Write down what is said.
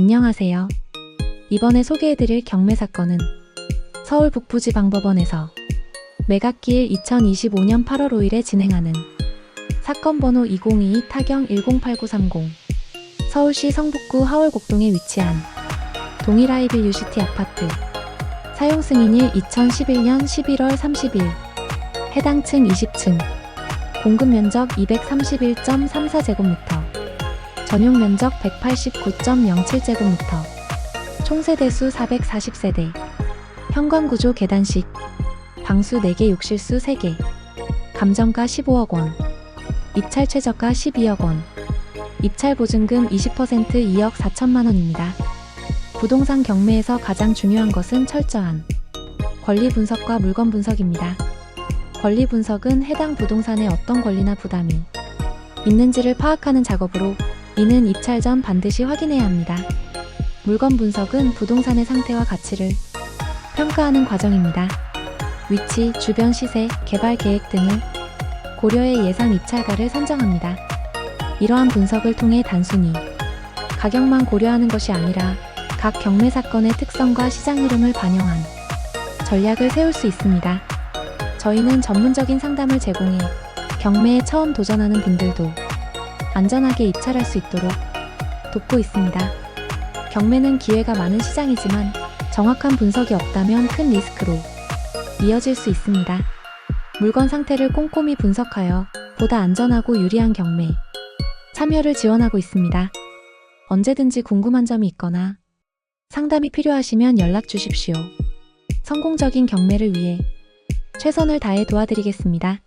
안녕하세요. 이번에 소개해드릴 경매 사건은 서울 북부지방법원에서 매각기일 2025년 8월 5일에 진행하는 사건 번호 2022 타경 108930 서울시 성북구 하월곡동에 위치한 동일하이빌 유시티 아파트 사용 승인일 2011년 11월 30일 해당 층 20층 공급 면적 231.34제곱미터 전용 면적 189.07제곱미터 총 세대수 440세대 현관구조 계단식 방수 4개 욕실수 3개 감정가 15억 원 입찰 최저가 12억 원 입찰 보증금 20% 2억 4천만 원입니다. 부동산 경매에서 가장 중요한 것은 철저한 권리 분석과 물건 분석입니다. 권리 분석은 해당 부동산에 어떤 권리나 부담이 있는지를 파악하는 작업으로 이는 입찰 전 반드시 확인해야 합니다. 물건 분석은 부동산의 상태와 가치를 평가하는 과정입니다. 위치, 주변 시세, 개발 계획 등을 고려해 예상 입찰가를 선정합니다. 이러한 분석을 통해 단순히 가격만 고려하는 것이 아니라 각 경매 사건의 특성과 시장 흐름을 반영한 전략을 세울 수 있습니다. 저희는 전문적인 상담을 제공해 경매에 처음 도전하는 분들도 안전하게 입찰할 수 있도록 돕고 있습니다. 경매는 기회가 많은 시장이지만 정확한 분석이 없다면 큰 리스크로 이어질 수 있습니다. 물건 상태를 꼼꼼히 분석하여 보다 안전하고 유리한 경매 참여를 지원하고 있습니다. 언제든지 궁금한 점이 있거나 상담이 필요하시면 연락 주십시오. 성공적인 경매를 위해 최선을 다해 도와드리겠습니다.